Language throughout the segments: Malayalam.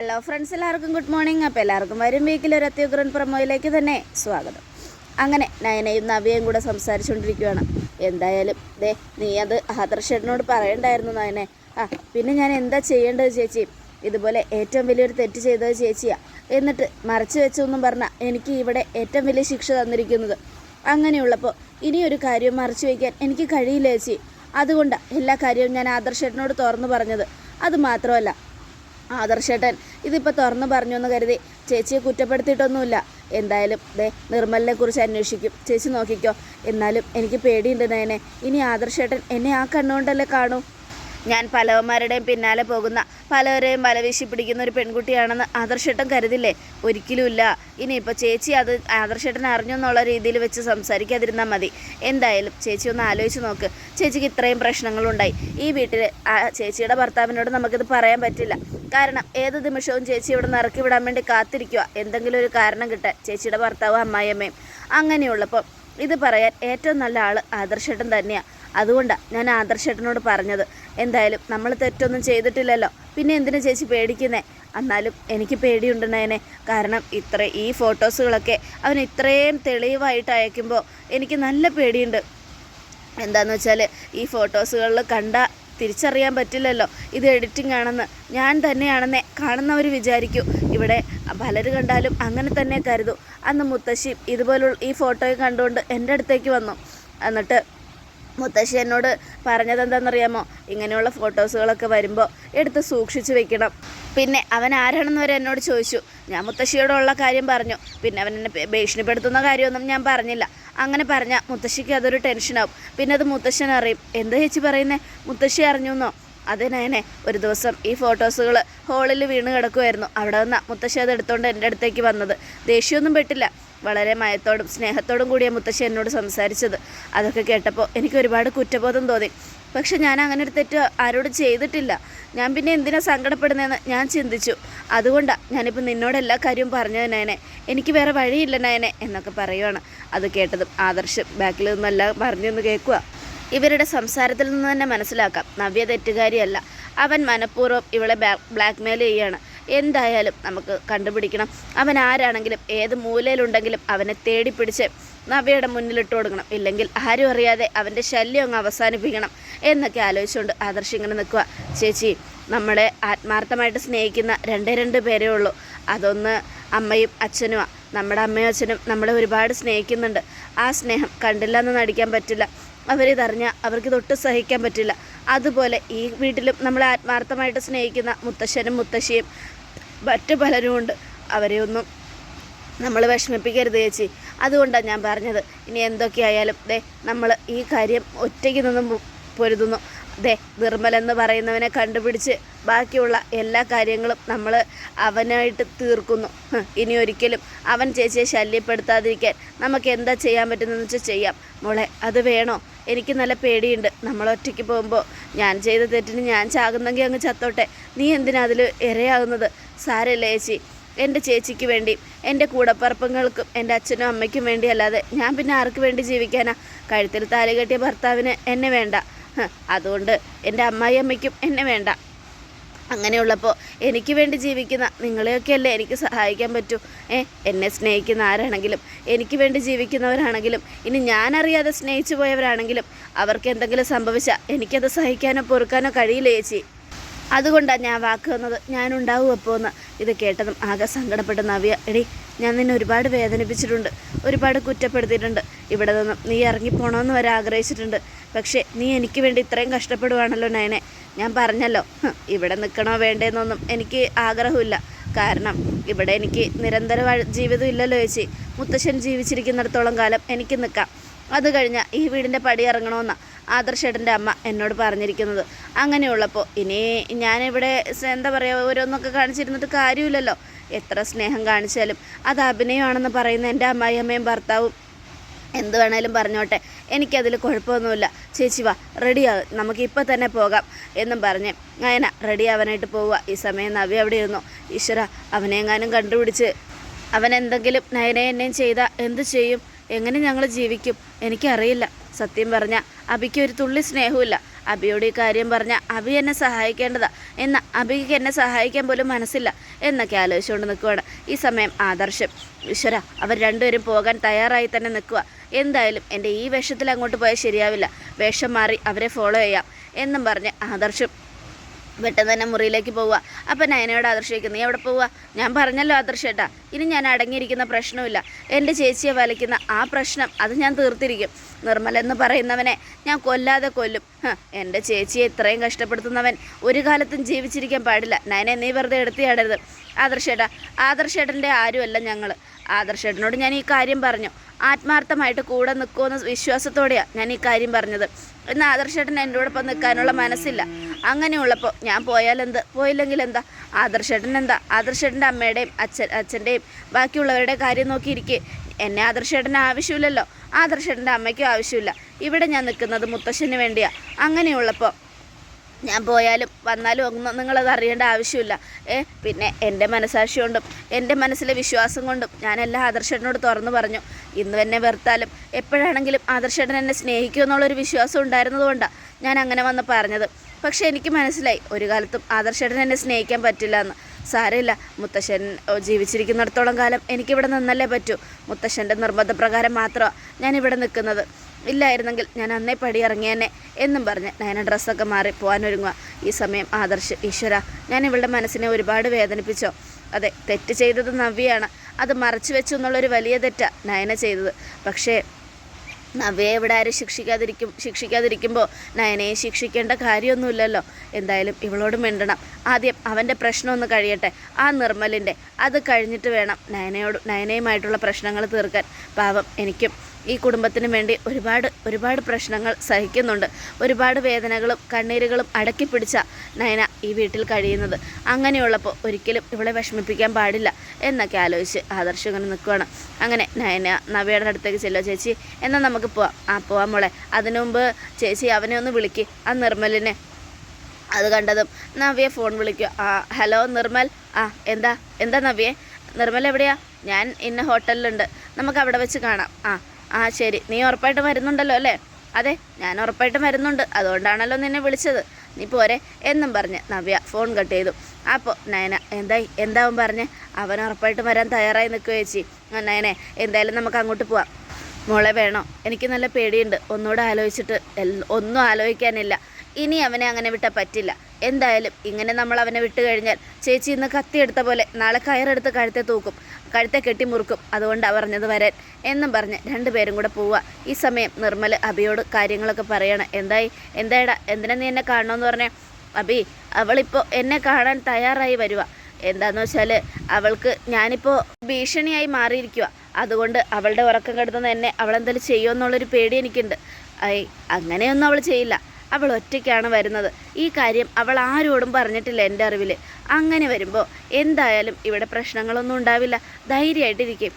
ഹലോ ഫ്രണ്ട്സ് എല്ലാവർക്കും ഗുഡ് മോർണിംഗ് അപ്പോൾ എല്ലാവർക്കും വരും വീക്കിൽ ഒരു അത്യുഗ്രൻ പ്രമോയിലേക്ക് തന്നെ സ്വാഗതം. അങ്ങനെ നയനയും നവ്യയും കൂടെ സംസാരിച്ചുകൊണ്ടിരിക്കുകയാണ് എന്തായാലും ദേ നീ അത് ആദർശേട്ടനോട് പറയണ്ടായിരുന്നു നയനെ. ആ പിന്നെ ഞാൻ എന്താ ചെയ്യേണ്ടത് ചേച്ചി? ഇതുപോലെ ഏറ്റവും വലിയൊരു തെറ്റ് ചെയ്തത് ചേച്ചിയാ. എന്നിട്ട് മറച്ചു വെച്ചൊന്നും പറഞ്ഞാൽ എനിക്ക് ഇവിടെ ഏറ്റവും വലിയ ശിക്ഷ തന്നിരിക്കുന്നത്. അങ്ങനെയുള്ളപ്പോൾ ഇനിയൊരു കാര്യം മറച്ചു വയ്ക്കാൻ എനിക്ക് കഴിയില്ല ചേച്ചി. അതുകൊണ്ടാണ് എല്ലാ കാര്യവും ഞാൻ ആദർശേട്ടനോട് തുറന്നു പറഞ്ഞത്. അത് മാത്രമല്ല ആദർശേട്ടൻ. ഇതിപ്പോൾ തുറന്നു പറഞ്ഞു എന്ന് കരുതി ചേച്ചിയെ കുറ്റപ്പെടുത്തിയിട്ടൊന്നുമില്ല. എന്തായാലും ദേ നിർമ്മലിനെ കുറിച്ച് അന്വേഷിക്കും. ചേച്ചി നോക്കിക്കോ. എന്നാലും എനിക്ക് പേടിയുണ്ട് നേനെ ഇനി ആദർശേട്ടൻ എന്നെ ആ കണ്ണുകൊണ്ടല്ലേ കാണൂ? ഞാൻ പലവന്മാരുടെയും പിന്നാലെ പോകുന്ന പലവരെയും വലവീശി പിടിക്കുന്ന ഒരു പെൺകുട്ടിയാണെന്ന് ആദർശേട്ടൻ കരുതില്ലേ? ഒരിക്കലുമില്ല. ഇനിയിപ്പോൾ ചേച്ചി അത് ആദർശേട്ടൻ അറിഞ്ഞു എന്നുള്ള രീതിയിൽ വെച്ച് സംസാരിക്കാതിരുന്നാൽ മതി. എന്തായാലും ചേച്ചി ഒന്ന് ആലോചിച്ച് നോക്ക്. ചേച്ചിക്ക് ഇത്രയും പ്രശ്നങ്ങളുണ്ടായി. ഈ വീട്ടിൽ ചേച്ചിയുടെ ഭർത്താവിനോട് നമുക്കിത് പറയാൻ പറ്റില്ല. കാരണം ഏത് നിമിഷവും ചേച്ചി ഇവിടെ നിന്ന് ഇറക്കി വിടാൻ വേണ്ടി കാത്തിരിക്കുക എന്തെങ്കിലും ഒരു കാരണം കിട്ടാൻ ചേച്ചിയുടെ ഭർത്താവ് അമ്മായിയമ്മയും അങ്ങനെയുള്ളപ്പോൾ ഇത് പറയാൻ ഏറ്റവും നല്ല ആൾ ആദർശേട്ടൻ തന്നെയാണ് അതുകൊണ്ടാണ് ഞാൻ ആദർശേട്ടനോട് പറഞ്ഞത്. എന്തായാലും നമ്മൾ തെറ്റൊന്നും ചെയ്തിട്ടില്ലല്ലോ. പിന്നെ എന്തിനു ചേച്ചി പേടിക്കുന്നേ? എന്നാലും എനിക്ക് പേടിയുണ്ടെന്നതിനെ കാരണം ഇത്ര ഈ ഫോട്ടോസുകളൊക്കെ അവൻ ഇത്രയും തെളിവായിട്ട് അയക്കുമ്പോൾ എനിക്ക് നല്ല പേടിയുണ്ട്. എന്താണെന്ന് വെച്ചാൽ ഈ ഫോട്ടോസുകളിൽ കണ്ട തിരിച്ചറിയാൻ പറ്റില്ലല്ലോ. ഇത് എഡിറ്റിംഗ് ആണെന്ന്. ഞാൻ തന്നെയാണെന്നേ കാണുന്നവർ വിചാരിക്കൂ. ഇവിടെ പലര് കണ്ടാലും അങ്ങനെ തന്നെ കരുതും. അന്ന് മുത്തശ്ശി ഇതുപോലുള്ള ഈ ഫോട്ടോയെ കണ്ടുകൊണ്ട് എന്റെ അടുത്തേക്ക് വന്നു. എന്നിട്ട് മുത്തശ്ശി എന്നോട് പറഞ്ഞത് എന്താണെന്നറിയാമോ ഇങ്ങനെയുള്ള ഫോട്ടോസുകളൊക്കെ വരുമ്പോൾ എടുത്ത് സൂക്ഷിച്ചു വെക്കണം. പിന്നെ അവൻ ആരാണെന്ന് വരെ എന്നോട് ചോദിച്ചു. ഞാൻ മുത്തശ്ശിയോടുള്ള കാര്യം പറഞ്ഞു. പിന്നെ അവൻ എന്നെ ഭീഷണിപ്പെടുത്തുന്ന കാര്യമൊന്നും ഞാൻ പറഞ്ഞില്ല. അങ്ങനെ പറഞ്ഞാൽ മുത്തശ്ശിക്ക് അതൊരു ടെൻഷനാവും. പിന്നെ അത് മുത്തശ്ശൻ അറിയും. എന്താ ചേച്ചി പറയുന്നേ? മുത്തശ്ശി അറിഞ്ഞു എന്നോ അതെ നയനെ. ഒരു ദിവസം ഈ ഫോട്ടോസുകൾ ഹോളിൽ വീണ് കിടക്കുമായിരുന്നു അവിടെ നിന്ന് മുത്തശ്ശി അത് എടുത്തുകൊണ്ട് എന്റെ അടുത്തേക്ക് വന്നത്. ദേഷ്യമൊന്നും പെട്ടില്ല. വളരെ മയത്തോടും സ്നേഹത്തോടും കൂടിയ മുത്തശ്ശി എന്നോട് സംസാരിച്ചത്. അതൊക്കെ കേട്ടപ്പോൾ എനിക്ക് ഒരുപാട് കുറ്റബോധം തോന്നി. പക്ഷെ ഞാൻ അങ്ങനെ ഒരു തെറ്റ് ആരോടും ചെയ്തിട്ടില്ല. ഞാൻ പിന്നെ എന്തിനാ സങ്കടപ്പെടുന്നതെന്ന് ഞാൻ ചിന്തിച്ചു. അതുകൊണ്ടാണ് ഞാനിപ്പോൾ നിന്നോട് എല്ലാ കാര്യവും പറഞ്ഞത് നയനെ. എനിക്ക് വേറെ വഴിയില്ല നയനെ എന്നൊക്കെ പറയുവാണ്. അത് കേട്ടതും ആദർശം ബാക്കിൽ നിന്നെല്ലാം പറഞ്ഞെന്ന് കേൾക്കുക ഇവരുടെ സംസാരത്തിൽ നിന്ന് തന്നെ മനസ്സിലാക്കാം. നവ്യ തെറ്റുകാരിയല്ല. അവൻ മനഃപൂർവം ഇവളെ ബ്ലാക്ക്മെയിൽ ചെയ്യുകയാണ്. എന്തായാലും നമുക്ക് കണ്ടുപിടിക്കണം. അവൻ ആരാണെങ്കിലും ഏത് മൂലയിലുണ്ടെങ്കിലും അവനെ തേടി പിടിച്ച് നവയുടെ മുന്നിലിട്ട് കൊടുക്കണം. ഇല്ലെങ്കിൽ ആരും അറിയാതെ അവന്റെ ശല്യം അങ്ങ് അവസാനിപ്പിക്കണം എന്നൊക്കെ ആലോചിച്ചുകൊണ്ട് ആദർശ് ഇങ്ങനെ നിൽക്കുക ചേച്ചി നമ്മളെ ആത്മാർത്ഥമായിട്ട് സ്നേഹിക്കുന്ന രണ്ടേ രണ്ട് പേരേ ഉള്ളൂ. അതൊന്ന് അമ്മയും അച്ഛനുമാണ് നമ്മുടെ അമ്മയും അച്ഛനും നമ്മളെ ഒരുപാട് സ്നേഹിക്കുന്നുണ്ട്. ആ സ്നേഹം കണ്ടില്ല എന്ന് നടിക്കാൻ പറ്റില്ല. അവരിതറിഞ്ഞാൽ അവർക്ക് തൊട്ട് സഹിക്കാൻ പറ്റില്ല. അതുപോലെ ഈ വീട്ടിലും നമ്മളെ ആത്മാർത്ഥമായിട്ട് സ്നേഹിക്കുന്ന മുത്തശ്ശനും മുത്തശ്ശിയും മറ്റു പലരും ഉണ്ട്. അവരെ ഒന്നും നമ്മൾ വിഷമിപ്പിക്കരുത് ചേച്ചി. അതുകൊണ്ടാണ് ഞാൻ പറഞ്ഞത്. ഇനി എന്തൊക്കെയായാലും ദേ നമ്മൾ ഈ കാര്യം ഒറ്റയ്ക്ക് നിന്നും പൊരുതുന്നു. ദേ നിർമ്മൽ എന്ന് പറയുന്നവനെ കണ്ടുപിടിച്ച് ബാക്കിയുള്ള എല്ലാ കാര്യങ്ങളും നമ്മൾ അവനായിട്ട് തീർക്കുന്നു. ഇനി ഒരിക്കലും അവൻ ചേച്ചിയെ ശല്യപ്പെടുത്താതിരിക്കാൻ നമുക്ക് എന്താ ചെയ്യാൻ പറ്റുന്നതെന്ന് വെച്ചാൽ ചെയ്യാം. മോളെ അത് വേണോ? എനിക്ക് നല്ല പേടിയുണ്ട്. നമ്മൾ ഒറ്റയ്ക്ക് പോകുമ്പോൾ ഞാൻ ചെയ്ത തെറ്റിന് ഞാൻ ചാകുന്നെങ്കിൽ അങ്ങ് ചത്തോട്ടെ. നീ എന്തിനാ അതിൽ ഇരയാകുന്നത്? സാരമില്ല ചേച്ചി എന്റെ ചേച്ചിക്ക് വേണ്ടി എന്റെ കൂടപ്പറപ്പുകൾക്കും എന്റെ അച്ഛനും അമ്മയ്ക്കും വേണ്ടി അല്ലാതെ ഞാൻ പിന്നെ ആർക്ക് വേണ്ടി ജീവിക്കാനാ? കഴുത്തിൽ താലി കെട്ടിയ ഭർത്താവിന് എന്നെ വേണ്ട. അതുകൊണ്ട് എന്റെ അമ്മായി അമ്മയ്ക്കും എന്നെ വേണ്ട. അങ്ങനെയുള്ളപ്പോൾ എനിക്ക് വേണ്ടി ജീവിക്കുന്ന നിങ്ങളെയൊക്കെയല്ലേ എനിക്ക് സഹായിക്കാൻ പറ്റൂ? ഏ എന്നെ സ്നേഹിക്കുന്ന ആരാണെങ്കിലും എനിക്ക് വേണ്ടി ജീവിക്കുന്നവരാണെങ്കിലും ഇനി ഞാനറിയാതെ സ്നേഹിച്ചു പോയവരാണെങ്കിലും അവർക്ക് എന്തെങ്കിലും സംഭവിച്ചാൽ എനിക്കത് സഹിക്കാനോ പൊറുക്കാനോ കഴിയില്ല ചേച്ചി? അതുകൊണ്ടാണ് ഞാൻ വാക്ക് വന്നത്. ഞാനുണ്ടാവും അപ്പോൾ എന്ന്. ഇത് കേട്ടതും ആകെ സങ്കടപ്പെട്ട നവ്യ എടി ഞാൻ നിന്നെ ഒരുപാട് വേദനിപ്പിച്ചിട്ടുണ്ട്. ഒരുപാട് കുറ്റപ്പെടുത്തിയിട്ടുണ്ട്. ഇവിടെ നിന്നും നീ ഇറങ്ങിപ്പോണമെന്ന് വരെ ആഗ്രഹിച്ചിട്ടുണ്ട്. പക്ഷേ നീ എനിക്ക് വേണ്ടി ഇത്രയും കഷ്ടപ്പെടുവാണല്ലോ നയനെ. ഞാൻ പറഞ്ഞല്ലോ ഇവിടെ നിൽക്കണോ വേണ്ടേന്നൊന്നും എനിക്ക് ആഗ്രഹമില്ല. കാരണം ഇവിടെ എനിക്ക് നിരന്തര ജീവിതം ഇല്ലല്ലോ ചേച്ചി. മുത്തശ്ശൻ ജീവിച്ചിരിക്കുന്നിടത്തോളം കാലം എനിക്ക് നിൽക്കാം അത് കഴിഞ്ഞാൽ ഈ വീടിന്റെ പടി ഇറങ്ങണമെന്നാണ് ആദർശേട്ടന്റെ അമ്മ എന്നോട് പറഞ്ഞിരിക്കുന്നത്. അങ്ങനെയുള്ളപ്പോൾ ഇനി ഞാനിവിടെ എന്താ പറയുക ഓരോന്നൊക്കെ കാണിച്ചിരുന്നിട്ട് കാര്യമില്ലല്ലോ. എത്ര സ്നേഹം കാണിച്ചാലും അത് അഭിനയമാണെന്ന് പറയുന്ന എന്റെ അമ്മായിയമ്മയും ഭർത്താവും എന്ത് വേണേലും പറഞ്ഞോട്ടെ. എനിക്കതിൽ കുഴപ്പമൊന്നുമില്ല. ചേച്ചി വാ റെഡിയാകും നമുക്കിപ്പോൾ തന്നെ പോകാം എന്നും പറഞ്ഞ് നയന റെഡിയാവാനായിട്ട് പോവുക ഈ സമയം നവി അവിടെ ഇരുന്നു. ഈശ്വര അവനെങ്ങാനും കണ്ടുപിടിച്ച് അവൻ എന്തെങ്കിലും നയനെ എന്നെയും ചെയ്താൽ എന്ത് ചെയ്യും? എങ്ങനെ ഞങ്ങൾ ജീവിക്കും? എനിക്കറിയില്ല. സത്യം പറഞ്ഞ അബിക്ക് ഒരു തുള്ളി സ്നേഹമില്ല അബിയോട് ഈ കാര്യം പറഞ്ഞ അബി എന്നെ സഹായിക്കേണ്ടതാ എന്ന അബിക്ക് എന്നെ സഹായിക്കാൻ പോലും മനസ്സില്ല എന്നൊക്കെ ആലോചിച്ചുകൊണ്ട് നിൽക്കുവാണ് ഈ സമയം ആദർശം. ഈശ്വര അവർ രണ്ടുപേരും പോകാൻ തയ്യാറായി തന്നെ നിൽക്കുക എന്തായാലും എന്റെ ഈ വേഷത്തിൽ അങ്ങോട്ട് പോയാൽ ശരിയാവില്ല. വേഷം മാറി അവരെ ഫോളോ ചെയ്യാം എന്നും പറഞ്ഞ് ആദർശം പെട്ടെന്ന് തന്നെ മുറിയിലേക്ക് പോവുക. അപ്പം നയനയോട് ആദർശിക്കും നീ എവിടെ പോവുക? ഞാൻ പറഞ്ഞല്ലോ ആദർശേട്ടാ ഇനി ഞാൻ അടങ്ങിയിരിക്കുന്ന പ്രശ്നമില്ല എന്റെ ചേച്ചിയെ വലയ്ക്കുന്ന ആ പ്രശ്നം അത് ഞാൻ തീർത്തിരിക്കും. നിർമ്മൽ എന്ന് പറയുന്നവനെ ഞാൻ കൊല്ലാതെ കൊല്ലും. എന്റെ ചേച്ചിയെ ഇത്രയും കഷ്ടപ്പെടുത്തുന്നവൻ ഒരു കാലത്തും ജീവിച്ചിരിക്കാൻ പാടില്ല. നയനെ നീ വെറുതെ എടുത്തിയാടരുത് ആദർശേട്ടാ ആദർശേട്ടന്റെ ആരുമല്ല ഞങ്ങൾ ആദർശേട്ടനോട് ഞാൻ ഈ കാര്യം പറഞ്ഞു. ആത്മാർത്ഥമായിട്ട് കൂടെ നിൽക്കുമെന്ന വിശ്വാസത്തോടെയാണ് ഞാൻ ഈ കാര്യം പറഞ്ഞത്. എന്നാൽ ആദർശേട്ടൻ എന്റെ ഒപ്പം നിൽക്കാനുള്ള മനസ്സില്ല. അങ്ങനെയുള്ളപ്പോൾ ഞാൻ പോയാലെന്ത്? പോയില്ലെങ്കിൽ എന്താ ആദർശേട്ടൻ എന്താ? ആദർശേട്ടന്റെ അമ്മയുടെയും അച്ഛൻ അച്ഛന്റെയും ബാക്കിയുള്ളവരുടെ കാര്യം നോക്കിയിരിക്കെ. എന്നെ ആദർശേട്ടന് ആവശ്യമില്ലല്ലോ. ആദർശേട്ടന്റെ അമ്മയ്ക്കും ആവശ്യമില്ല. ഇവിടെ ഞാൻ നിൽക്കുന്നത് മുത്തശ്ശന് വേണ്ടിയാണ് അങ്ങനെയുള്ളപ്പോൾ ഞാൻ പോയാലും വന്നാലും ഒന്നും നിങ്ങളത് അറിയേണ്ട ആവശ്യമില്ല. ഏ പിന്നെ എന്റെ മനസാക്ഷി കൊണ്ടും എന്റെ മനസ്സിലെ വിശ്വാസം കൊണ്ടും ഞാൻ എല്ലാ ആദർശേട്ടനോട് തുറന്നു പറഞ്ഞു. ഇന്ന് എന്നെ വെറുത്താലും എപ്പോഴാണെങ്കിലും ആദർശേട്ടൻ എന്നെ സ്നേഹിക്കും എന്നുള്ളൊരു വിശ്വാസം ഉണ്ടായിരുന്നതുകൊണ്ടാണ് ഞാൻ അങ്ങനെ വന്ന് പറഞ്ഞത്. പക്ഷേ എനിക്ക് മനസ്സിലായി ഒരു കാലത്തും ആദർശേട്ടൻ എന്നെ സ്നേഹിക്കാൻ പറ്റില്ല എന്ന്. സാരമില്ല മുത്തശ്ശൻ ജീവിച്ചിരിക്കുന്നിടത്തോളം കാലം എനിക്കിവിടെ നിന്നല്ലേ പറ്റൂ. മുത്തശ്ശന്റെ നിർബന്ധപ്രകാരം മാത്രമാണ് ഞാനിവിടെ നിൽക്കുന്നത്. ഇല്ലായിരുന്നെങ്കിൽ ഞാൻ അന്നേ പടി ഇറങ്ങിയെന്നെ എന്നും പറഞ്ഞ് നയന ഡ്രസ്സൊക്കെ മാറി പോകാനൊരുങ്ങുക ഈ സമയം ആദർശ് ഈശ്വര ഞാൻ ഇവളുടെ മനസ്സിനെ ഒരുപാട് വേദനിപ്പിച്ചോ. അതെ തെറ്റ് ചെയ്തത് നവ്യയാണ്. അത് മറച്ചു വെച്ചു എന്നുള്ളൊരു വലിയ തെറ്റാണ് നയന ചെയ്തത്. പക്ഷേ നവ്യയെ ഇവിടെ ആരും ശിക്ഷിക്കാതിരിക്കും ശിക്ഷിക്കാതിരിക്കുമ്പോൾ നയനയെ ശിക്ഷിക്കേണ്ട കാര്യമൊന്നുമില്ലല്ലോ. എന്തായാലും ഇവളോട് മിണ്ടണം. ആദ്യം അവന്റെ പ്രശ്നം ഒന്ന് കഴിയട്ടെ. ആ നിർമ്മലിന്റെ അത് കഴിഞ്ഞിട്ട് വേണം നയനയോട് നയനയുമായിട്ടുള്ള പ്രശ്നങ്ങൾ തീർക്കാൻ. പാവം എനിക്കും ഈ കുടുംബത്തിന് വേണ്ടി ഒരുപാട് ഒരുപാട് പ്രശ്നങ്ങൾ സഹിക്കുന്നുണ്ട്. ഒരുപാട് വേദനകളും കണ്ണീരുകളും അടക്കി പിടിച്ച നയന ഈ വീട്ടിൽ കഴിയുന്നത്. അങ്ങനെയുള്ളപ്പോൾ ഒരിക്കലും ഇവളെ വിഷമിപ്പിക്കാൻ പാടില്ല എന്നൊക്കെ ആലോചിച്ച് ആദർശം ഇങ്ങനെ നിൽക്കുകയാണ് അങ്ങനെ നയന നവയുടെ അടുത്തേക്ക് ചെല്ലോ ചേച്ചി എന്നാൽ നമുക്ക് പോവാം. ആ പോവാം മോളെ. അതിനു മുമ്പ് ചേച്ചി അവനെ ഒന്ന് വിളിക്ക്. ആ നിർമ്മലിനെ അത് കണ്ടതും നവ്യ ഫോൺ വിളിക്കുക. ആ ഹലോ നിർമ്മൽ. ആ എന്താ എന്താ നവ്യേ? നിർമ്മൽ എവിടെയാ? ഞാൻ ഇന്ന ഹോട്ടലിലുണ്ട്. നമുക്ക് അവിടെ വെച്ച് കാണാം. ആ ആ ശരി. നീ ഉറപ്പായിട്ടും വരുന്നുണ്ടല്ലോ അല്ലേ? അതെ ഞാൻ ഉറപ്പായിട്ടും വരുന്നുണ്ട്. അതുകൊണ്ടാണല്ലോ നിന്നെ വിളിച്ചത്. നീ പോരെ എന്നും പറഞ്ഞ് നവ്യ ഫോൺ കട്ട് ചെയ്തു. അപ്പോൾ നയന എന്തായി? എന്താവും പറഞ്ഞ്? അവൻ ഉറപ്പായിട്ട് വരാൻ തയ്യാറായി നിൽക്കുക ചേച്ചി. നയനെ എന്തായാലും നമുക്ക് അങ്ങോട്ട് പോവാം. മോളെ വേണോ? എനിക്ക് നല്ല പേടിയുണ്ട്. ഒന്നുകൂടെ ആലോചിച്ചിട്ട് ഒന്നും ആലോചിക്കാനില്ല. ഇനി അവനെ അങ്ങനെ വിട്ടാൽ പറ്റില്ല. എന്തായാലും ഇങ്ങനെ നമ്മൾ അവനെ വിട്ടു കഴിഞ്ഞാൽ ചേച്ചി ഇന്ന് കത്തിയെടുത്ത പോലെ നാളെ കയറെടുത്ത് കഴുത്തെ തൂക്കും കഴുത്തെ കെട്ടി മുറുക്കും. അതുകൊണ്ടാണ് പറഞ്ഞത് വരാൻ. എന്നും പറഞ്ഞ് രണ്ടുപേരും കൂടെ പോവുക ഈ സമയം നിർമ്മൽ അബിയോട് കാര്യങ്ങളൊക്കെ പറയണം. എന്തായി? എന്തായടാ? എന്തിനാ നീ എന്നെ കാണണമെന്ന് പറഞ്ഞേ? അബി അവളിപ്പോൾ എന്നെ കാണാൻ തയ്യാറായി വരുക എന്താന്ന് വെച്ചാൽ അവൾക്ക് ഞാനിപ്പോൾ ഭീഷണിയായി മാറിയിരിക്കുക അതുകൊണ്ട് അവളുടെ ഉറക്കം കെടുത്തുന്ന എന്നെ അവളെന്തെങ്കിലും ചെയ്യുമെന്നുള്ളൊരു പേടി എനിക്കുണ്ട്. ഐ അങ്ങനെയൊന്നും അവൾ ചെയ്യില്ല. അവൾ ഒറ്റയ്ക്കാണ് വരുന്നത്. ഈ കാര്യം അവൾ ആരോടും പറഞ്ഞിട്ടില്ല എന്റെ അറിവിൽ അങ്ങനെ വരുമ്പോൾ എന്തായാലും ഇവിടെ പ്രശ്നങ്ങളൊന്നും ഉണ്ടാവില്ല. ധൈര്യമായിട്ടിരിക്കും.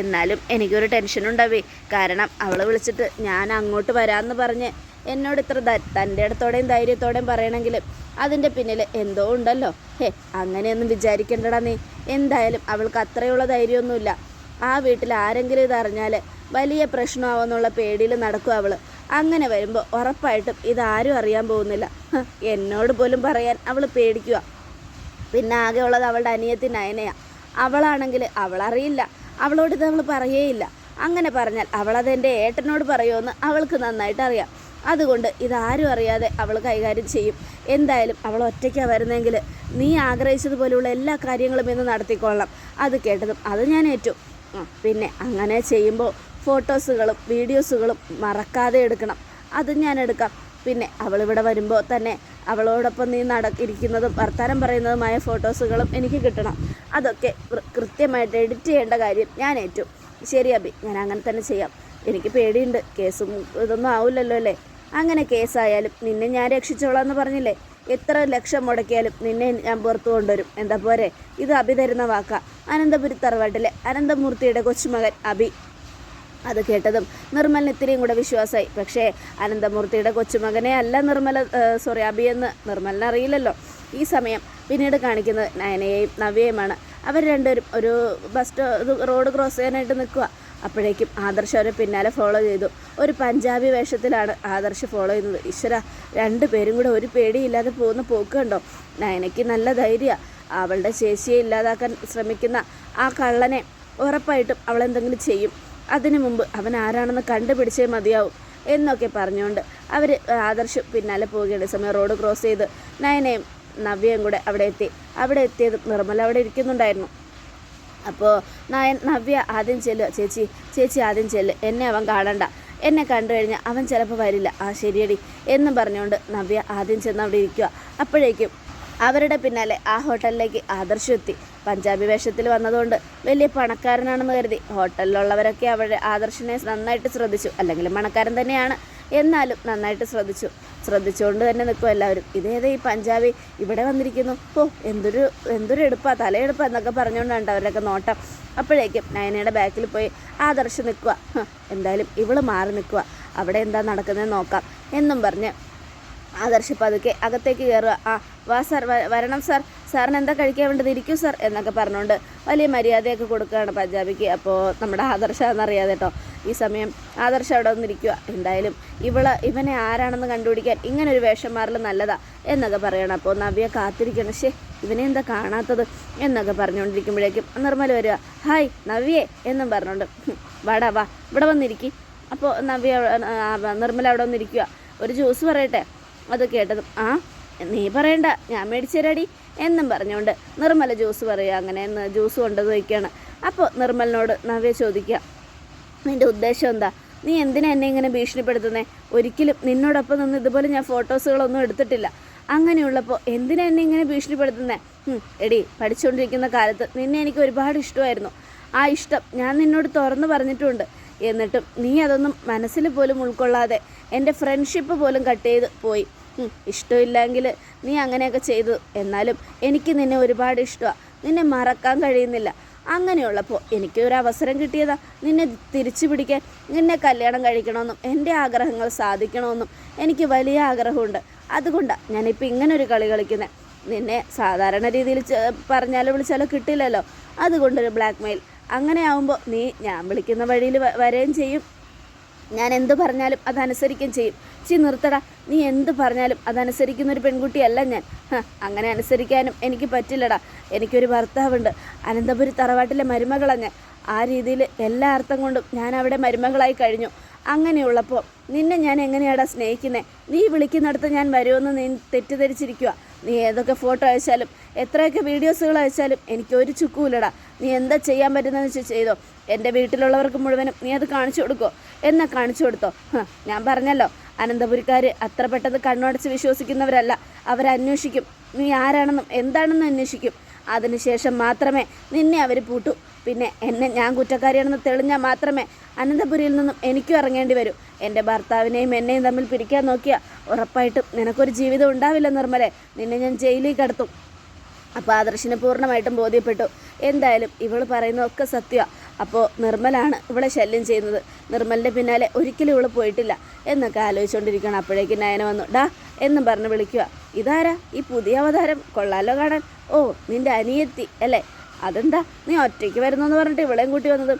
എന്നാലും എനിക്കൊരു ടെൻഷൻ ഉണ്ടാവേ. കാരണം അവൾ വിളിച്ചിട്ട് ഞാൻ അങ്ങോട്ട് വരാമെന്ന് പറഞ്ഞ് എന്നോട് ഇത്ര തന്റെ അടുത്തോടെയും ധൈര്യത്തോടെയും പറയണമെങ്കിൽ അതിന്റെ പിന്നിൽ എന്തോ ഉണ്ടല്ലോ. ഹേ അങ്ങനെയൊന്നും വിചാരിക്കേണ്ടടാ നീ. എന്തായാലും അവൾക്ക് അത്രയുള്ള ധൈര്യമൊന്നുമില്ല. ആ വീട്ടിൽ ആരെങ്കിലും ഇതറിഞ്ഞാൽ വലിയ പ്രശ്നമാവുമെന്നുള്ള പേടിയിൽ നടക്കും അവൾ അങ്ങനെ വരുമ്പോൾ ഉറപ്പായിട്ടും ഇതാരും അറിയാൻ പോകുന്നില്ല. എന്നോട് പോലും പറയാൻ അവൾ പേടിക്കുക പിന്നെ ആകെ ഉള്ളത് അവളുടെ അനിയത്തി നയനയാ. അവളാണെങ്കിൽ അവളറിയില്ല. അവളോട് ഇത് നമ്മൾ പറയേയില്ല. അങ്ങനെ പറഞ്ഞാൽ അവളത് എന്റെ ഏട്ടനോട് പറയുമെന്ന് അവൾക്ക് നന്നായിട്ട് അറിയാം. അതുകൊണ്ട് ഇതാരും അറിയാതെ അവൾ കൈകാര്യം ചെയ്യും. എന്തായാലും അവൾ ഒറ്റയ്ക്കാണ് വരുന്നതെങ്കിൽ നീ ആഗ്രഹിച്ചതുപോലെയുള്ള എല്ലാ കാര്യങ്ങളും ഇന്ന് നടത്തിക്കൊള്ളാം. അത് കേട്ടതും അത് ഞാൻ ഏറ്റു. പിന്നെ അങ്ങനെ ചെയ്യുമ്പോൾ ഫോട്ടോസുകളും വീഡിയോസുകളും മറക്കാതെ എടുക്കണം. അത് ഞാൻ എടുക്കാം. പിന്നെ അവളിവിടെ വരുമ്പോൾ തന്നെ അവളോടൊപ്പം നീ നട ഇരിക്കുന്നതും വർത്തമാനം പറയുന്നതുമായ ഫോട്ടോസുകളും എനിക്ക് കിട്ടണം. അതൊക്കെ കൃത്യമായിട്ട് എഡിറ്റ് ചെയ്യേണ്ട കാര്യം ഞാൻ ഏറ്റു. ശരി അബി ഞാൻ അങ്ങനെ തന്നെ ചെയ്യാം. എനിക്ക് പേടിയുണ്ട്. കേസും ഇതൊന്നും ആവില്ലല്ലോ അല്ലേ? അങ്ങനെ കേസായാലും നിന്നെ ഞാൻ രക്ഷിച്ചോളാം എന്ന് പറഞ്ഞില്ലേ? എത്ര ലക്ഷം മുടക്കിയാലും നിന്നെ ഞാൻ പുറത്തു കൊണ്ടുവരും. എന്താ പോരെ? ഇത് അഭി തരുന്ന വാക്ക. അനന്തപുരി തറവാട്ടിലെ അനന്തമൂർത്തിയുടെ കൊച്ചുമകൻ അബി അത് കേട്ടതും നിർമ്മലിന് ഇത്തിരിയും കൂടെ വിശ്വാസമായി. പക്ഷേ അനന്തമൂർത്തിയുടെ കൊച്ചുമകനെ അല്ല നിർമ്മല സോറി അബിയെന്ന് നിർമ്മലിന് അറിയില്ലല്ലോ ഈ സമയം പിന്നീട് കാണിക്കുന്നത് നയനയെയും നവ്യയുമാണ്. അവർ രണ്ടുപേരും ഒരു ബസ് റോഡ് ക്രോസ് ചെയ്യാനായിട്ട് നിൽക്കുക. അപ്പോഴേക്കും ആദർശ് അവരെ പിന്നാലെ ഫോളോ ചെയ്തു. ഒരു പഞ്ചാബി വേഷത്തിലാണ് ആദർശ് ഫോളോ ചെയ്യുന്നത്. ഈശ്വര രണ്ടുപേരും കൂടെ ഒരു പേടിയില്ലാതെ പോകുന്ന പോക്ക് കണ്ടോ? നയനയ്ക്ക് നല്ല ധൈര്യമാണ് അവളുടെ ശേഷിയെ ഇല്ലാതാക്കാൻ ശ്രമിക്കുന്ന ആ കള്ളനെ ഉറപ്പായിട്ടും അവളെന്തെങ്കിലും ചെയ്യും. അതിനു മുമ്പ് അവൻ ആരാണെന്ന് കണ്ടുപിടിച്ചേ മതിയാവും എന്നൊക്കെ പറഞ്ഞുകൊണ്ട് അവർ ആദർശ് പിന്നാലെ പോവുകയാണ്. സമയം റോഡ് ക്രോസ് ചെയ്ത് നയനയും നവ്യയും കൂടെ അവിടെ എത്തി. അവിടെ എത്തിയത് നിർമ്മല അവിടെ ഇരിക്കുന്നുണ്ടായിരുന്നു. അപ്പോൾ നയൻ നവ്യ ആദ്യം ചെല്ലുക ചേച്ചി ചേച്ചി ആദ്യം ചെല്ല്. എന്നെ അവൻ കാണണ്ട. എന്നെ കണ്ടു കഴിഞ്ഞാൽ അവൻ ചിലപ്പോൾ വരില്ല. ആ ശരിയടി എന്നും പറഞ്ഞുകൊണ്ട് നവ്യ ആദ്യം ചെന്ന് അവിടെ ഇരിക്കുക അപ്പോഴേക്കും അവരുടെ പിന്നാലെ ആ ഹോട്ടലിലേക്ക് ആദർശം എത്തി. പഞ്ചാബി വേഷത്തിൽ വന്നതുകൊണ്ട് വലിയ പണക്കാരനാണെന്ന് കരുതി. ഹോട്ടലിലുള്ളവരൊക്കെ അവരുടെ ആദർശനെ നന്നായിട്ട് ശ്രദ്ധിച്ചു. അല്ലെങ്കിൽ പണക്കാരൻ തന്നെയാണ്. എന്നാലും നന്നായിട്ട് ശ്രദ്ധിച്ചു. ശ്രദ്ധിച്ചുകൊണ്ട് തന്നെ നിൽക്കും എല്ലാവരും. ഇതേതേ ഈ പഞ്ചാബി ഇവിടെ വന്നിരിക്കുന്നു. ഓ എന്തൊരു എന്തൊരു എടുപ്പാ തലയെടുപ്പാ എന്നൊക്കെ പറഞ്ഞുകൊണ്ടാണ് അവരുടെയൊക്കെ നോട്ടം. അപ്പോഴേക്കും നയനയുടെ ബാക്കിൽ പോയി ആദർശ് നിൽക്കുക. എന്തായാലും ഇവൾ മാറി നിൽക്കുക. അവിടെ എന്താ നടക്കുന്നത് നോക്കാം എന്നും പറഞ്ഞ് ആദർശ് പതുക്കെ അകത്തേക്ക് കയറുക. ആ വാ സാർ വരണം സാർ. സാറിന് എന്താ കഴിക്കാൻ വേണ്ടത്? ഇരിക്കും സാർ എന്നൊക്കെ പറഞ്ഞുകൊണ്ട് വലിയ മര്യാദയൊക്കെ കൊടുക്കുകയാണ് പഞ്ചാബിക്ക്. അപ്പോൾ നമ്മുടെ ആദർശ എന്നറിയാതെ കേട്ടോ ഈ സമയം ആദർശ അവിടെ വന്നിരിക്കുക എന്തായാലും ഇവൾ ഇവനെ ആരാണെന്ന് കണ്ടുപിടിക്കാൻ ഇങ്ങനെ ഒരു വേഷം മാറൽ നല്ലതാ എന്നൊക്കെ പറയണം. അപ്പോൾ നവ്യ കാത്തിരിക്കണം. ശേ ഇവനെ എന്താ കാണാത്തത് എന്നൊക്കെ പറഞ്ഞുകൊണ്ടിരിക്കുമ്പോഴേക്കും നിർമ്മല വരിക. ഹായ് നവ്യേ എന്നും പറഞ്ഞുകൊണ്ട് "ഹും, വാടാ വാ ഇവിടെ വന്നിരിക്കും. അപ്പോൾ നവ്യ നിർമ്മല അവിടെ വന്നിരിക്കുക ഒരു ജ്യൂസ് പറയട്ടെ? അത് കേട്ടതും ആ നീ പറയണ്ട ഞാൻ മേടിച്ചു തരാടി. എന്നും പറഞ്ഞുകൊണ്ട് നിർമ്മല ജ്യൂസ് പറയുക അങ്ങനെ എന്ന് ജ്യൂസ് കൊണ്ടത് വയ്ക്കുകയാണ്. അപ്പോൾ നിർമ്മലിനോട് നവ്യ ചോദിക്കുക നിന്റെ ഉദ്ദേശം എന്താ? നീ എന്തിനാ എന്നെ ഇങ്ങനെ ഭീഷണിപ്പെടുത്തുന്നേ? ഒരിക്കലും നിന്നോടൊപ്പം നിന്ന് ഇതുപോലെ ഞാൻ ഫോട്ടോസുകളൊന്നും എടുത്തിട്ടില്ല. അങ്ങനെയുള്ളപ്പോൾ എന്തിനാ എന്നെ ഇങ്ങനെ ഭീഷണിപ്പെടുത്തുന്നേ? എടി പഠിച്ചുകൊണ്ടിരിക്കുന്ന കാലത്ത് നിന്നെ എനിക്ക് ഒരുപാട് ഇഷ്ടമായിരുന്നു. ആ ഇഷ്ടം ഞാൻ നിന്നോട് തുറന്നു പറഞ്ഞിട്ടുണ്ട്. എന്നിട്ടും നീ അതൊന്നും മനസ്സിൽ പോലും ഉൾക്കൊള്ളാതെ എന്റെ ഫ്രണ്ട്ഷിപ്പ് പോലും കട്ട് ചെയ്ത് പോയി. ഇഷ്ടമില്ലെങ്കിൽ നീ അങ്ങനെയൊക്കെ ചെയ്തു. എന്നാലും എനിക്ക് നിന്നെ ഒരുപാട് ഇഷ്ടമാണ് നിന്നെ മറക്കാൻ കഴിയുന്നില്ല. അങ്ങനെയുള്ളപ്പോൾ എനിക്ക് ഒരു അവസരം കിട്ടിയതാ. നിന്നെ തിരിച്ചു പിടിക്കാൻ നിന്നെ കല്യാണം കഴിക്കണമെന്നും എന്റെ ആഗ്രഹങ്ങൾ സാധിക്കണമെന്നും എനിക്ക് വലിയ ആഗ്രഹമുണ്ട്. അതുകൊണ്ടാണ് ഞാനിപ്പോൾ ഇങ്ങനെ ഒരു കളി കളിക്കുന്നത് നിന്നെ സാധാരണ രീതിയിൽ പറഞ്ഞാലോ വിളിച്ചാലോ കിട്ടില്ലല്ലോ. അതുകൊണ്ടൊരു ബ്ലാക്ക് മെയിൽ അങ്ങനെ ആവുമ്പോൾ നീ ഞാൻ വിളിക്കുന്ന വഴിയിൽ വരികയും ചെയ്യും. ഞാൻ എന്ത് പറഞ്ഞാലും അതനുസരിക്കുകയും ചെയ്യും. ചി നിർത്തടാ. നീ എന്ത് പറഞ്ഞാലും അതനുസരിക്കുന്ന ഒരു പെൺകുട്ടിയല്ല ഞാൻ. അങ്ങനെ അനുസരിക്കാനും എനിക്ക് പറ്റില്ലടാ. എനിക്കൊരു ഭർത്താവുണ്ട്. അനന്തപുരി തറവാട്ടിലെ മരുമകളാണ് ഞാൻ. ആ രീതിയിൽ എല്ലാ അർത്ഥം കൊണ്ടും ഞാൻ അവിടെ മരുമകളായി കഴിഞ്ഞു. അങ്ങനെയുള്ളപ്പോൾ നിന്നെ ഞാൻ എങ്ങനെയാടാ സ്നേഹിക്കുന്നത് നീ വിളിക്കുന്നിടത്ത് ഞാൻ വരുമെന്ന് നീ തെറ്റിദ്ധരിച്ചിരിക്കുക നീ ഏതൊക്കെ ഫോട്ടോ അയച്ചാലും എത്രയൊക്കെ വീഡിയോസുകൾ അയച്ചാലും എനിക്ക് ഒരു ചുക്കുമില്ലടാ. നീ എന്താ ചെയ്യാൻ പറ്റുന്നതെന്ന് വെച്ചാൽ ചെയ്തോ. എന്റെ വീട്ടിലുള്ളവർക്ക് മുഴുവനും നീ അത് കാണിച്ചു കൊടുക്കോ? എന്നാ കാണിച്ചു കൊടുത്തോ? ഞാൻ പറഞ്ഞല്ലോ അനന്തപുരിക്കാർ അത്ര പെട്ടെന്ന് കണ്ണടച്ച് വിശ്വസിക്കുന്നവരല്ല. അവരന്വേഷിക്കും. നീ ആരാണെന്നും എന്താണെന്നും അന്വേഷിക്കും. അതിനുശേഷം മാത്രമേ നിന്നെ അവർ പൂട്ടൂ. പിന്നെ എന്നെ ഞാൻ കുറ്റക്കാരിയാണെന്ന് തെളിഞ്ഞാൽ മാത്രമേ അനന്തപുരിയിൽ നിന്നും എനിക്കും ഇറങ്ങേണ്ടി വരൂ. എന്റെ ഭർത്താവിനെയും എന്നെയും തമ്മിൽ പിരിക്കാൻ നോക്കിയാൽ ഉറപ്പായിട്ടും നിനക്കൊരു ജീവിതം ഉണ്ടാവില്ല നിർമ്മലെ. നിന്നെ ഞാൻ ജയിലിൽ കടത്തും. അപ്പോൾ ആദർശിന് പൂർണമായിട്ടും ബോധ്യപ്പെട്ടു. എന്തായാലും ഇവൾ പറയുന്നതൊക്കെ സത്യമാണ് അപ്പോൾ നിർമ്മലാണ് ഇവിടെ ശല്യം ചെയ്യുന്നത്. നിർമ്മലിന്റെ പിന്നാലെ ഒരിക്കലും ഇവൾ പോയിട്ടില്ല. എന്നൊക്കെ ആലോചിച്ചുകൊണ്ടിരിക്കണം അപ്പോഴേക്കും നയന വന്നു ഡാ എന്നും പറഞ്ഞ് വിളിക്കുക. ഇതാരാ? ഈ പുതിയ അവതാരം. കൊള്ളാലോ കാണാൻ. ഓ നിന്റെ അനിയത്തി അല്ലേ? അതെന്താ? നീ ഒറ്റയ്ക്ക് വരുന്നെന്ന് പറഞ്ഞിട്ട് ഇവളെയും കൂട്ടി വന്നത്?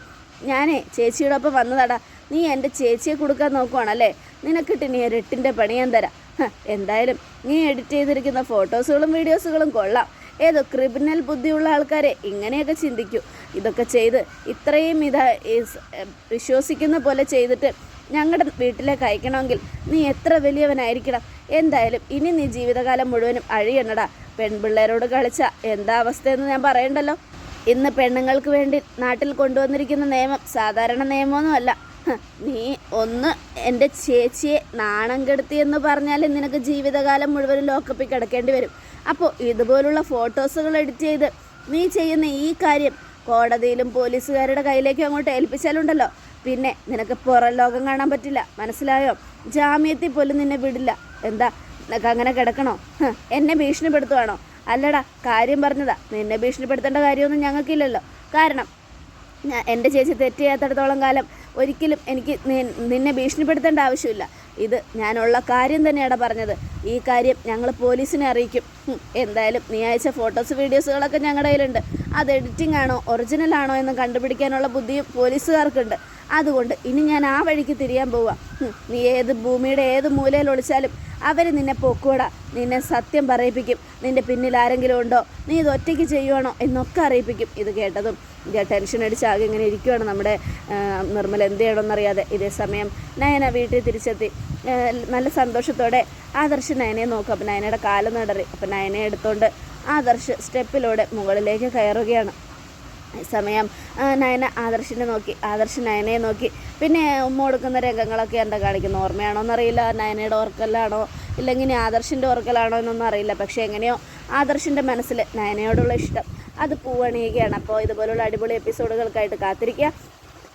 ഞാനേ ചേച്ചിയുടെ ഒപ്പം വന്നതാടാ. നീ എന്റെ ചേച്ചിയെ കൊടുക്കാൻ നോക്കുവാണല്ലേ? നിനക്കിട്ട് നീ എട്ടിന്റെ പണി ഞാൻ തരാം. എന്തായാലും നീ എഡിറ്റ് ചെയ്തിരിക്കുന്ന ഫോട്ടോസുകളും വീഡിയോസുകളും കൊള്ളാം. ഏതോ ക്രിമിനൽ ബുദ്ധിയുള്ള ആൾക്കാരെ ഇങ്ങനെയൊക്കെ ചിന്തിക്കൂ. ഇതൊക്കെ ചെയ്ത് ഇത്രയും ഇത് വിശ്വസിക്കുന്ന പോലെ ചെയ്തിട്ട് ഞങ്ങളുടെ വീട്ടിലേക്ക് അയക്കണമെങ്കിൽ നീ എത്ര വലിയവനായിരിക്കണം? എന്തായാലും ഇനി നീ ജീവിതകാലം മുഴുവനും അഴിയണടാ പെൺപിള്ളേരോട് കളിച്ച എന്താ അവസ്ഥയെന്ന് ഞാൻ പറയണ്ടല്ലോ? ഇന്ന് പെണ്ണുങ്ങൾക്ക് വേണ്ടി നാട്ടിൽ കൊണ്ടുവന്നിരിക്കുന്ന നിയമം സാധാരണ നിയമമൊന്നുമല്ല നീ ഒന്ന് എന്റെ ചേച്ചിയെ നാണം കെടുത്തി എന്ന് പറഞ്ഞാൽ നിനക്ക് ജീവിതകാലം മുഴുവൻ ലോക്കപ്പിൽ കിടക്കേണ്ടി വരും. അപ്പോൾ ഇതുപോലുള്ള ഫോട്ടോസുകൾ എഡിറ്റ് ചെയ്ത് നീ ചെയ്യുന്ന ഈ കാര്യം കോടതിയിലും പോലീസുകാരുടെ കയ്യിലേക്കും അങ്ങോട്ട് ഏൽപ്പിച്ചാലുണ്ടല്ലോ. പിന്നെ നിനക്ക് പുറം ലോകം കാണാൻ പറ്റില്ല. മനസ്സിലായോ? ജാമ്യത്തിൽ പോലും നിന്നെ വിടില്ല. എന്താ? നിനക്ക് അങ്ങനെ കിടക്കണോ? എന്നെ ഭീഷണിപ്പെടുത്തുവാണോ? അല്ലടാ കാര്യം പറഞ്ഞതാ. നിന്നെ ഭീഷണിപ്പെടുത്തേണ്ട കാര്യമൊന്നും ഞങ്ങൾക്കില്ലല്ലോ. കാരണം എന്റെ ചേച്ചി തെറ്റ് ചെയ്യാത്തടത്തോളം കാലം ഒരിക്കലും എനിക്ക് നിന്നെ ഭീഷണിപ്പെടുത്തേണ്ട ആവശ്യമില്ല. ഇത് ഞാനുള്ള കാര്യം തന്നെയാണ് പറഞ്ഞത്. ഈ കാര്യം ഞങ്ങൾ പോലീസിനെ അറിയിക്കും. എന്തായാലും നീ അയച്ച ഫോട്ടോസ് വീഡിയോസുകളൊക്കെ ഞങ്ങളുടെ കയ്യിലുണ്ട്. അത് എഡിറ്റിംഗ് ആണോ ഒറിജിനൽ ആണോ എന്ന് കണ്ടുപിടിക്കാനുള്ള ബുദ്ധിയും പോലീസുകാർക്കുണ്ട്. അതുകൊണ്ട് ഇനി ഞാൻ ആ വഴിക്ക് തിരിയാൻ പോവാം. നീ ഏത് ഭൂമിയുടെ ഏത് മൂലയിൽ ഒളിച്ചാലും അവർ നിന്നെ പൊക്കൂടാ നിന്നെ സത്യം പറയിപ്പിക്കും. നിന്റെ പിന്നിൽ ആരെങ്കിലും ഉണ്ടോ നീ ഇത് ഒറ്റയ്ക്ക് ചെയ്യുവാണോ എന്നൊക്കെ അറിയിപ്പിക്കും. ഇത് കേട്ടതും ടെൻഷൻ അടിച്ച് ആകെ ഇങ്ങനെ ഇരിക്കുവാണ് നമ്മുടെ നിർമ്മൽ. എന്ത് ചെയ്യണമെന്നറിയാതെ ഇതേ സമയം നയന വീട്ടിൽ തിരിച്ചെത്തി. നല്ല സന്തോഷത്തോടെ ആദർശ് നയനയെ നോക്കും. അപ്പം നയനയുടെ കാൽ നടറി. അപ്പം നയനയെ എടുത്തുകൊണ്ട് ആദർശ് സ്റ്റെപ്പിലൂടെ മുകളിലേക്ക് കയറുകയാണ്. സമയം നയന ആദർശിനെ നോക്കി ആദർശ് നയനയെ നോക്കി. പിന്നെ ഉമ്മ കൊടുക്കുന്ന രംഗങ്ങളൊക്കെ എന്താ കാണിക്കുന്നത്? ഓർമ്മയാണോ എന്നറിയില്ല. നയനയുടെ ഓർക്കലാണോ? ഇല്ലെങ്കിൽ ആദർശിന്റെ ഓർക്കലാണോ എന്നൊന്നും അറിയില്ല. പക്ഷേ എങ്ങനെയോ ആദർശിന്റെ മനസ്സിൽ നയനയോടുള്ള ഇഷ്ടം അത് പൂവണിയുകയാണ്. അപ്പോൾ ഇതുപോലുള്ള അടിപൊളി എപ്പിസോഡുകൾക്കായിട്ട് കാത്തിരിക്കുക.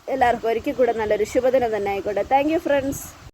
എല്ലാവർക്കും ഒരിക്കൽ കൂടെ നല്ലൊരു ശുഭദിനം തന്നെ ആയിക്കോട്ടെ. Thank friends.